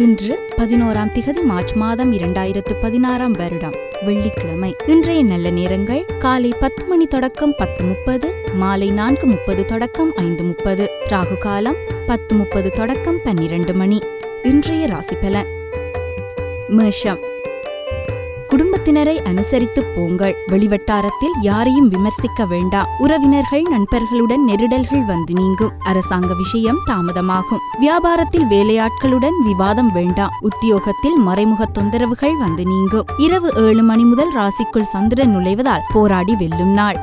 இன்று பதினோராம் திகதி மார்ச் மாதம் இரண்டாயிரத்து பதினாறாம் வருடம் வெள்ளிக்கிழமை. இன்றைய நல்ல நேரங்கள் காலை பத்து மணி தொடக்கம் பத்து முப்பது மாலை நான்கு முப்பது தொடக்கம் ஐந்து முப்பது ராகு காலம் பத்து முப்பது தொடக்கம் பன்னிரண்டு மணி. இன்றைய ராசி பலன். மேஷம். குடும்பத்தினரை அனுசரித்து போங்கள். வெளிவட்டாரத்தில் யாரையும் விமர்சிக்க வேண்டாம். உறவினர்கள் நண்பர்களுடன் நெருடல்கள் வந்து நீங்கும். அரசாங்க விஷயம் தாமதமாகும். வியாபாரத்தில் வேலையாட்களுடன் விவாதம் வேண்டாம். உத்தியோகத்தில் மறைமுக தொந்தரவுகள் வந்து நீங்கும். இரவு ஏழு மணி முதல் ராசிக்குள் சந்திரன் நுழைவதால் போராடி வெல்லும் நாள்.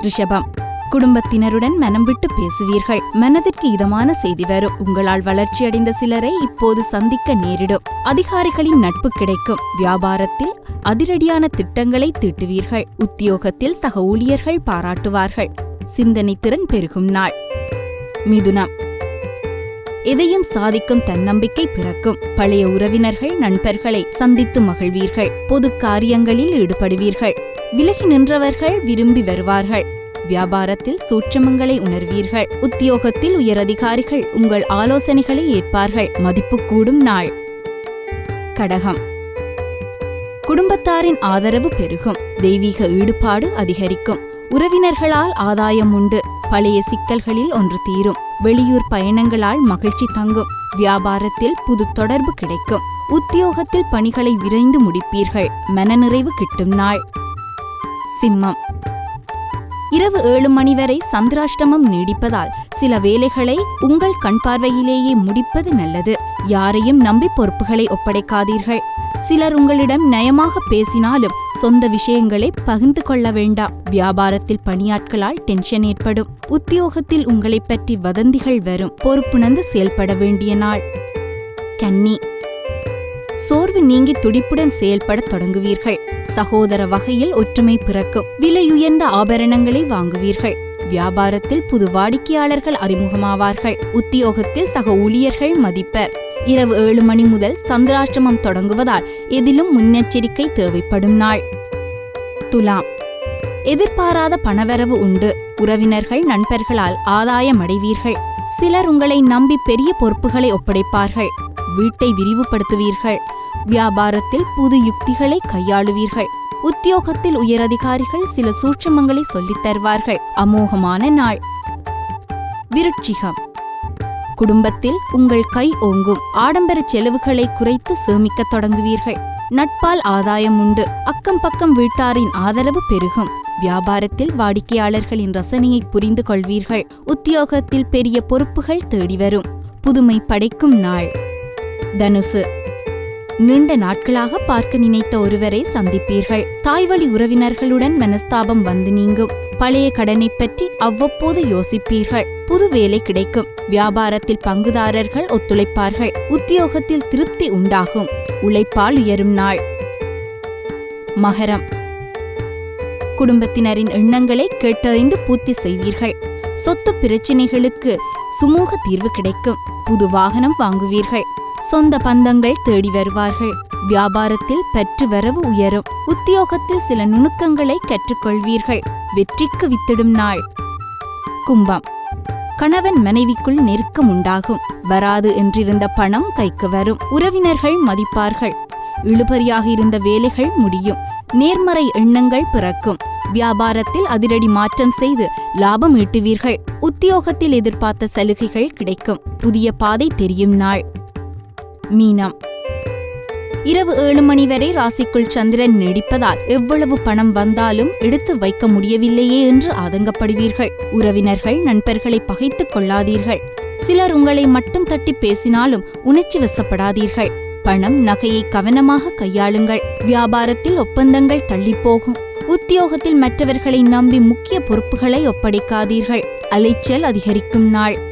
ரிஷபம். குடும்பத்தினருடன் மனம் விட்டு பேசுவீர்கள். மனதிற்கு இதமான செய்தி வரும். உங்களால் வளர்ச்சியடைந்த சிலரை இப்போது சந்திக்க நேரிடும். அதிகாரிகளின் நட்பு கிடைக்கும். வியாபாரத்தில் அதிரடியான திட்டங்களை தீட்டுவீர்கள். உத்தியோகத்தில் சக ஊழியர்கள் பாராட்டுவார்கள். சிந்தனை திறன் பெருகும் நாள். மிதுனம். எதையும் சாதிக்கும் தன்னம்பிக்கை பிறக்கும். பழைய உறவினர்கள் நண்பர்களை சந்தித்து மகிழ்வீர்கள். பொது காரியங்களில் ஈடுபடுவீர்கள். விலகி நின்றவர்கள் விரும்பி வருவார்கள். வியாபாரத்தில் சூட்சமங்களை உணர்வீர்கள். உத்தியோகத்தில் உயரதிகாரிகள் உங்கள் ஆலோசனைகளை ஏற்பார்கள். மதிப்பு கூடும் நாள். கடகம். குடும்பத்தாரின் ஆதரவு பெருகும். தெய்வீக ஈடுபாடு அதிகரிக்கும். உறவினர்களால் ஆதாயம் உண்டு. பழைய சிக்கல்களில் ஒன்று தீரும். வெளியூர் பயணங்களால் மகிழ்ச்சி தங்கும். வியாபாரத்தில் புது தொடர்பு கிடைக்கும். உத்தியோகத்தில் பணிகளை விரைந்து முடிப்பீர்கள். மனநிறைவு கிட்டும் நாள். சிம்மம். இரவு ஏழு மணி வரை சந்திராஷ்டமம் நீடிப்பதால் சில வேலைகளை உங்கள் கண் பார்வையிலேயே முடிப்பது நல்லது. யாரையும் நம்பி பொறுப்புகளை ஒப்படைக்காதீர்கள். சிலர் உங்களிடம் நயமாக பேசினாலும் சொந்த விஷயங்களை பகிர்ந்து கொள்ள வேண்டாம். வியாபாரத்தில் பணியாட்களால் டென்ஷன் ஏற்படும். உத்தியோகத்தில் உங்களைப் பற்றி வதந்திகள் வரும். பொறுப்புணர்ந்து செயல்பட வேண்டிய நாள். கன்னி. சோர்வு நீங்கி துடிப்புடன் செயல்படத் தொடங்குவீர்கள். சகோதர வகையில் ஒற்றுமை பிறக்கும். விலையுயர்ந்த ஆபரணங்களை வாங்குவீர்கள். வியாபாரத்தில் புது வாடிக்கையாளர்கள் அறிமுகமாவார்கள். உத்தியோகத்தில் சக ஊழியர்கள் மதிப்பர். இரவு ஏழு மணி முதல் சந்திராஷ்டமம் தொடங்குவதால் எதிலும் முன்னெச்சரிக்கை தேவைப்படும் நாள். துலாம். எதிர்பாராத பணவரவு உண்டு. உறவினர்கள் நண்பர்களால் ஆதாயம் அடைவீர்கள் சிலர் உங்களை நம்பி பெரிய பொறுப்புகளை ஒப்படைப்பார்கள். வீட்டை விரிவுபடுத்துவீர்கள். வியாபாரத்தில் புது யுக்திகளை கையாளுவீர்கள். உத்தியோகத்தில் உயரதிகாரிகள் சில சூட்சமங்களை சொல்லித் தருவார்கள். அமோகமான நாள். விருட்சிகம். குடும்பத்தில் உங்கள் கை ஓங்கும். ஆடம்பர செலவுகளை குறைத்து சேமிக்க தொடங்குவீர்கள். நட்பால் ஆதாயம் உண்டு. அக்கம் பக்கம் வீட்டாரின் ஆதரவு பெருகும். வியாபாரத்தில் வாடிக்கையாளர்களின் ரசனையை புரிந்து கொள்வீர்கள் உத்தியோகத்தில் பெரிய பொறுப்புகள் தேடி வரும். புதுமை படைக்கும் நாள். தனுசு. நீண்ட நாட்களாக பார்க்க நினைத்த ஒருவரை சந்திப்பீர்கள். தாய்வழி உறவினர்களுடன் மனஸ்தாபம் வந்து நீங்கும். பழைய கடனை பற்றி அவ்வப்போது யோசிப்பீர்கள். புது வேலை கிடைக்கும். வியாபாரத்தில் பங்குதாரர்கள் ஒத்துழைப்பார்கள். உத்தியோகத்தில் திருப்தி உண்டாகும். உழைப்பால் உயரும் நாள். மகரம். குடும்பத்தினரின் எண்ணங்களை கேட்டறிந்து பூர்த்தி செய்வீர்கள். சொத்து பிரச்சினைகளுக்கு சுமூக தீர்வு கிடைக்கும். புது வாகனம் வாங்குவீர்கள். சொந்த பந்தங்கள் தேடி வருவார்கள். வியாபாரத்தில் பற்று வரவு உயரும். உத்தியோகத்தில் சில நுணுக்கங்களை கற்றுக்கொள்வீர்கள். வெற்றிக்கு வித்திடும் நாள். கும்பம். கணவன் மனைவிக்குள் நெருக்கம் உண்டாகும். வராது என்றிருந்த பணம் கைக்கு வரும். உறவினர்கள் மதிப்பார்கள். இழுபறியாக இருந்த வேலைகள் முடியும். நேர்மறை எண்ணங்கள் பிறக்கும். வியாபாரத்தில் அதிரடி மாற்றம் செய்து லாபம் ஈட்டுவீர்கள். உத்தியோகத்தில் எதிர்பார்த்த சலுகைகள் கிடைக்கும். புதிய பாதை தெரியும் நாள். மீனம். இரவு ஏழு மணி வரை ராசிக்குள் சந்திரன் நீடிப்பதால் எவ்வளவு பணம் வந்தாலும் எடுத்து வைக்க முடியவில்லையே என்று ஆதங்கப்படுவீர்கள். உறவினர்கள் நண்பர்களை பகைத்துக் கொள்ளாதீர்கள். சிலர் உங்களை மட்டும் தட்டி பேசினாலும் உணர்ச்சி வசப்படாதீர்கள். பணம் நகையை கவனமாக கையாளுங்கள். வியாபாரத்தில் ஒப்பந்தங்கள் தள்ளிப்போகும். உத்தியோகத்தில் மற்றவர்களை நம்பி முக்கிய பொறுப்புகளை ஒப்படைக்காதீர்கள். அலைச்சல் அதிகரிக்கும் நாள்.